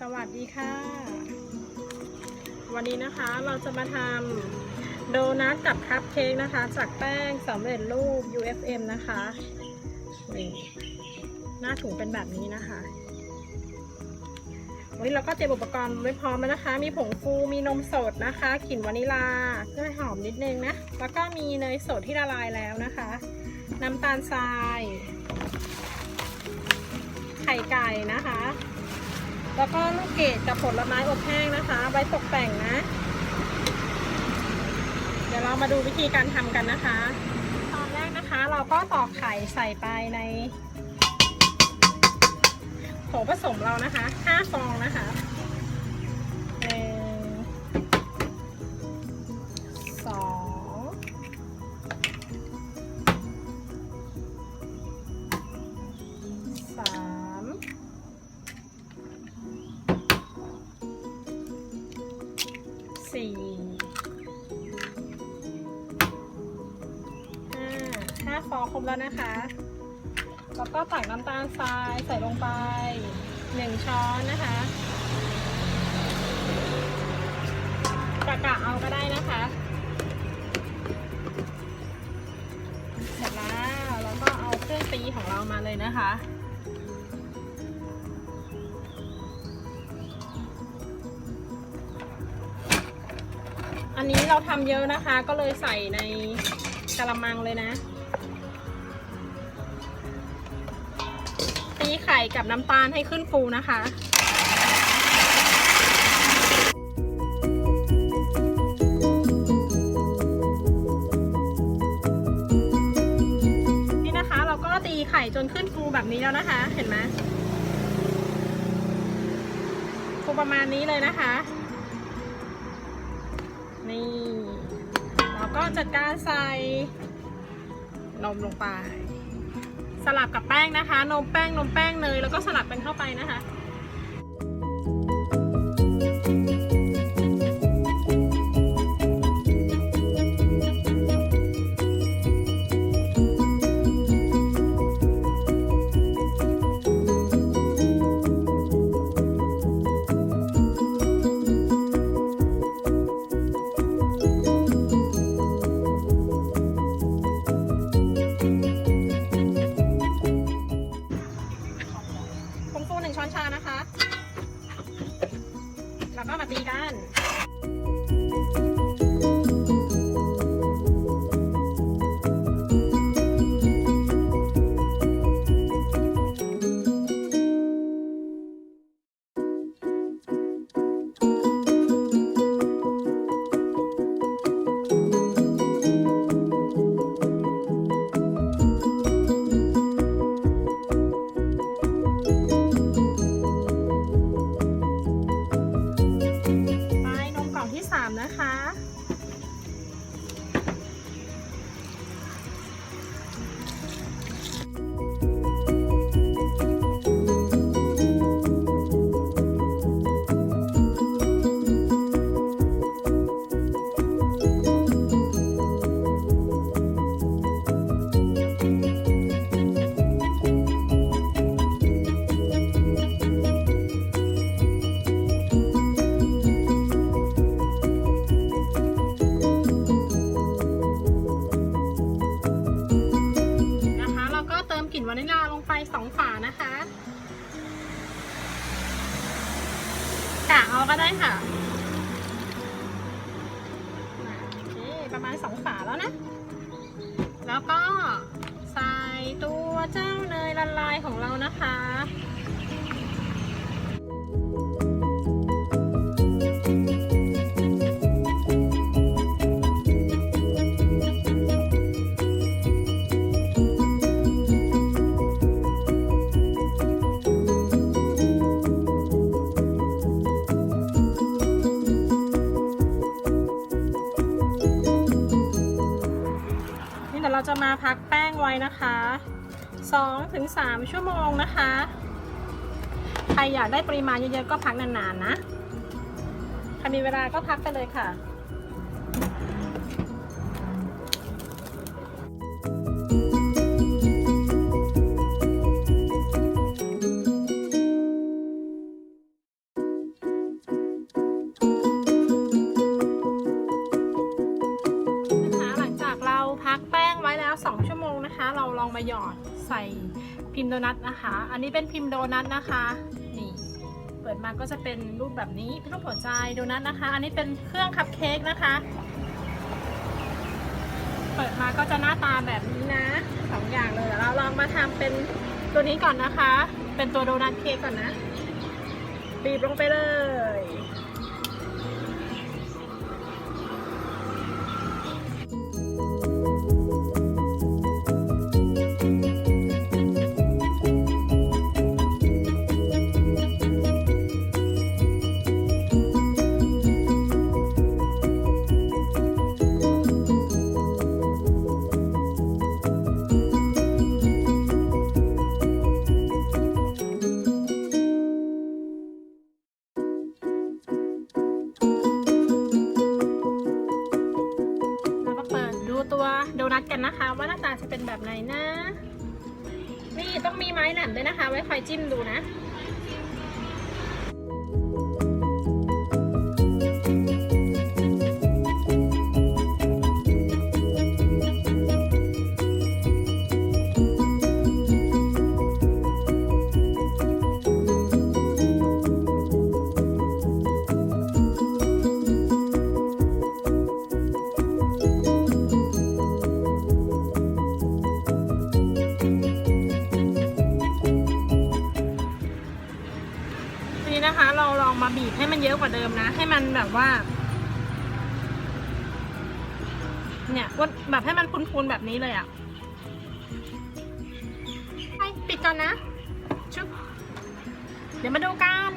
สวัสดีค่ะ วันนี้นะคะเราจะมาทำโดนัทกับคัพเค้กนะคะ จากแป้งสำเร็จรูป UFM นะคะนี่หน้าถุงเป็นแบบนี้นะคะวันนี้เราก็เตรียมอุปกรณ์ไว้พร้อมแล้วนะคะ มีผงฟูมีนมสดนะคะกลิ่นวานิลาเพื่อให้หอมนิดนึงนะ แล้วก็มีเนยสดที่ละลายแล้วนะคะ น้ำตาลทราย ไข่ไก่นะคะ แล้วก็ลูกเกดกับผลไม้อบแห้งนะคะ ไว้ตกแต่งนะ เดี๋ยวเรามาดูวิธีการทำกันนะคะ ตอนแรกนะคะเราก็ตอกไข่ใส่ไปในโถผสมเรานะคะ 5 ฟองนะคะ สี่ห้าห้าฟองครบแล้วนะคะ แล้วก็ตักน้ำตาลทรายใส่ลงไปหนึ่งช้อนนะคะ อันนี้เราทำเยอะนะคะ ก็เลยใส่ในกระมังเลยนะ ตีไข่กับน้ำตาลให้ขึ้นฟูนะคะนี่นะคะเราก็ตีไข่จนขึ้นฟูแบบนี้แล้วนะคะ เห็นไหมฟูประมาณนี้เลยนะคะ นี่เราก็จัดการใส่นมลงไป สลับกับแป้งนะคะ นมแป้งนมแป้งเนยแล้วก็สลับกันเข้าไปนะคะ กัน ประมาณสองฝาแล้วนะ แล้วก็ใส่ตัวเจ้าเนยละลายของเรานะคะ จะมาพักแป้งไว้นะคะ2ถึง3ชั่วโมงนะคะ ใครอยากได้ปริมาณเยอะๆก็พักนานๆนะ ใครมีเวลาก็พักไปเลยค่ะ องมาหยอดใส่พิมพ์โดนัทนะคะ อันนี้เป็นพิมพ์โดนัทนะคะ นี่ เปิดมาก็จะเป็นรูปแบบนี้เป็นรูปหัวใจโดนัทนะคะ อันนี้เป็นเครื่องคัพเค้กนะคะ เปิดมาก็จะหน้าตาแบบนี้นะสองอย่างเลยเดี๋ยวเราลองมาทำเป็นตัวนี้ก่อนนะคะ เป็นตัวโดนัทเค้กก่อนนะบีบลงไปเลย ตัวโดนัทกันนะคะ ว่าหน้าตาจะเป็นแบบไหนนะ นี่ต้องมีไม้แหลมด้วยนะคะ ไว้คอยจิ้มดูนะ กว่าเดิมนะ ให้มันแบบว่า เนี่ยว่าแบบให้มันพูนๆแบบนี้เลยอะ่ะไปปิดก่อนนะชุบเดี๋ยวมาดูกัน